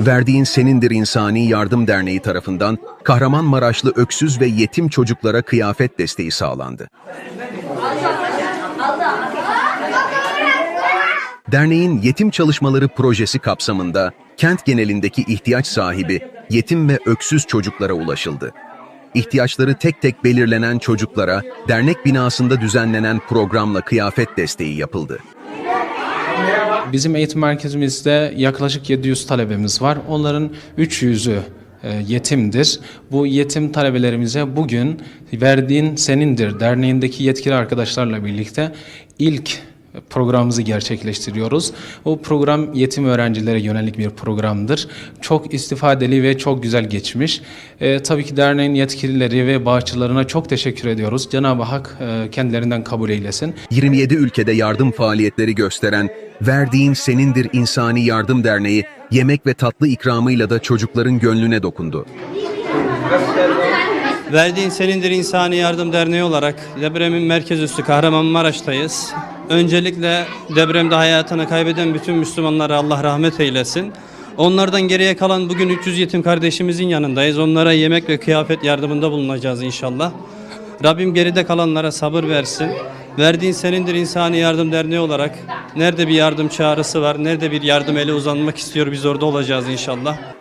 Verdiğin Senindir İnsani Yardım Derneği tarafından Kahramanmaraşlı öksüz ve yetim çocuklara kıyafet desteği sağlandı. Derneğin yetim çalışmaları projesi kapsamında kent genelindeki ihtiyaç sahibi yetim ve öksüz çocuklara ulaşıldı. İhtiyaçları tek tek belirlenen çocuklara dernek binasında düzenlenen programla kıyafet desteği yapıldı. Bizim eğitim merkezimizde yaklaşık 700 talebemiz var. Onların 300'ü e, yetimdir. Bu yetim talebelerimize bugün Verdiğin Senindir derneğindeki yetkili arkadaşlarla birlikte ilk programımızı gerçekleştiriyoruz. Bu program yetim öğrencilere yönelik bir programdır. Çok istifadeli ve çok güzel geçmiş. E, tabii ki derneğin yetkilileri ve bağışçılarına çok teşekkür ediyoruz. Cenab-ı Hak e, kendilerinden kabul eylesin. 27 ülkede yardım faaliyetleri gösteren Verdiğin Senindir İnsani Yardım Derneği yemek ve tatlı ikramıyla da çocukların gönlüne dokundu. Verdiğin Senindir İnsani Yardım Derneği olarak depremin merkez üssü Kahramanmaraş'tayız. Öncelikle depremde hayatını kaybeden bütün Müslümanlara Allah rahmet eylesin. Onlardan geriye kalan bugün 300 yetim kardeşimizin yanındayız. Onlara yemek ve kıyafet yardımında bulunacağız inşallah. Rabbim geride kalanlara sabır versin. Verdiğin Senindir İnsani Yardım Derneği olarak nerede bir yardım çağrısı var, nerede bir yardım eli uzanmak istiyor biz orada olacağız inşallah.